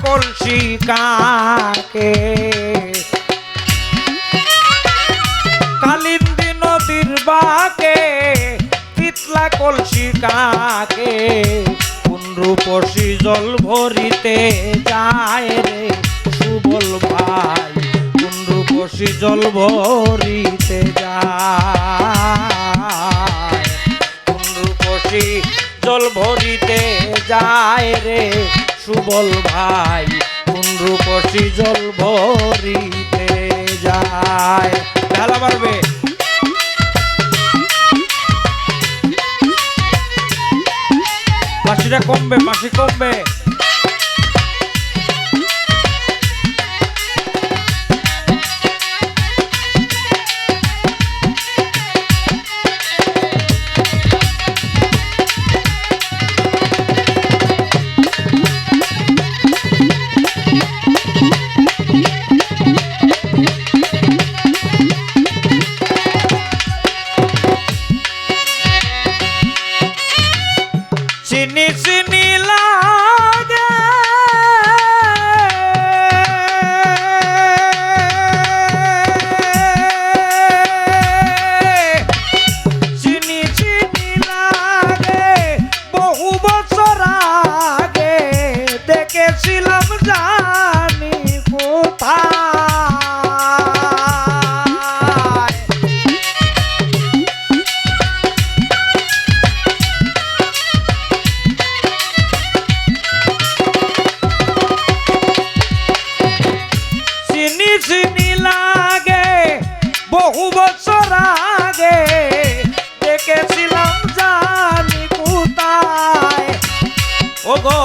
কলসি কাকে? কালিন্দী নদীর বাকে পিতলা কলসি কাকে? কোন রূপসী জল ভরিতে যায় রে সুবল ভাই? কোন রূপসী জল ভরিতে যায়? কোন রূপসী জল ভরিতে যায় রে সুবল ভাই কোন রূপসী জল ভরিতে যায়? ঢালা পারবে মাসিটা কমবে মাসি কমবে। বহু বছর আগে দেখেছিলাম জানি কোথায়। ও গো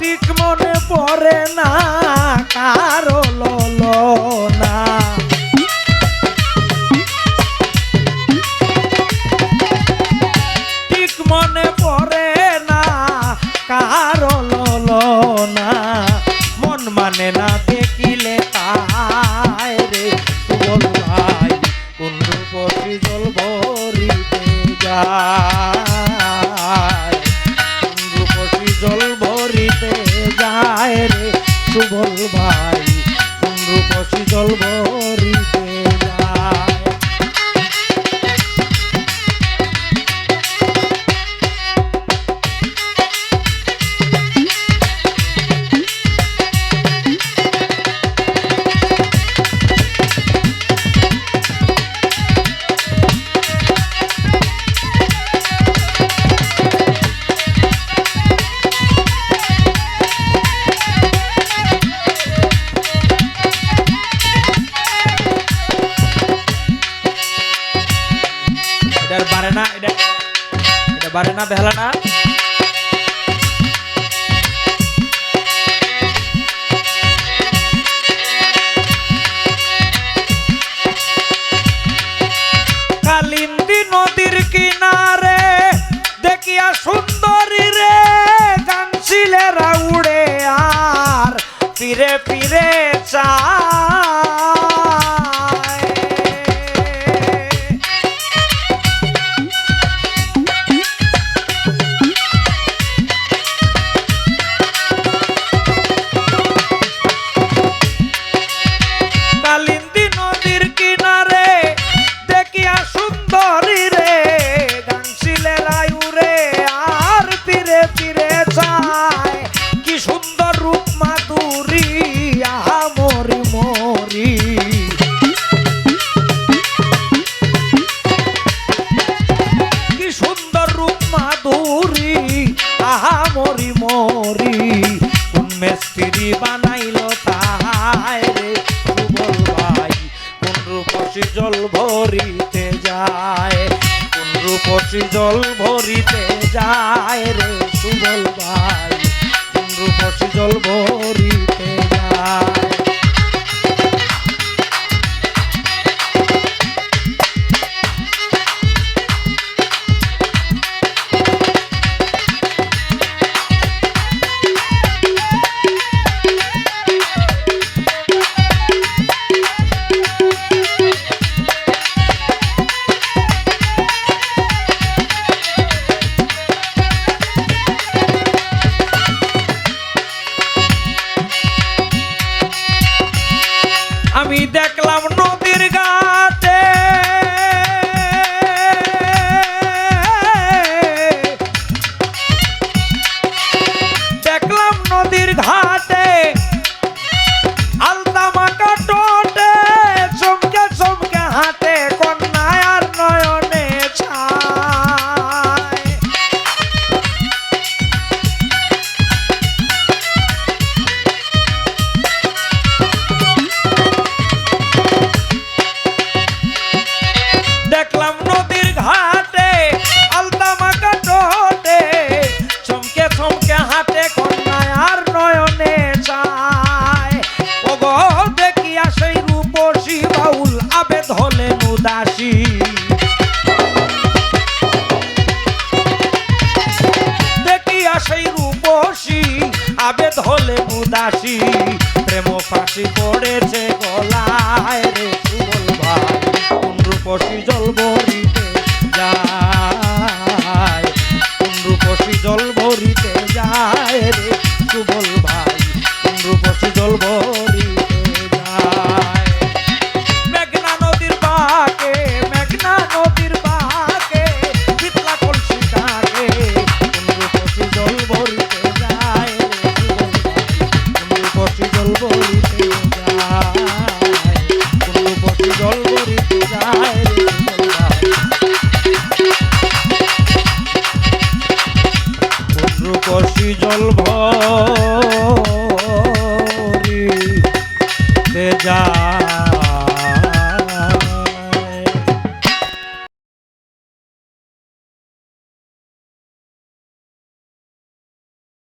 ঠিক মনে পড়ে না। সুবল ভাই পশি জল এটার বারে না এটা এটা বারে না বেহালা না কালিন্দী নদীর কিনারে দেখিয়া সুন্দরী রে গানছিলেরা উড়ে আর ফিরে ফিরে চায় মেস্ত্রি বানাইল রূপসী জল ভরিতে যায়? কোন রূপসী জল ভরিতে যায় রে সুবল ভাই? কোন জল ভরিতে দেখলাম নদীর ঘাটে, আলতা মাকা টোটে চমকে চমকে হাতে কন্যায় আর নয়নে যায়। ও গো দেখিয়া সেই রূপসী বাউল আবেদ হলেন উদাসী। দেখিয়া সেই রূপসী আবেদ হলেন উদাসী। রূপসী জল ভরিতে যায়। কোন রূপসী জল ভরিতে যায় রে সুবল ভাই। কোন রূপসী জল ভরিতে যায়। মেঘনা নদীর বাঁকে, মেঘনা নদীর বাঁকে শীতলা কলসি থাকে রূপসী জল ভরিতে যায় রূপসী জল ভরিতে যায় রূপসী জল ভরিতে যায়। রূপসী জল ভরিতে যায়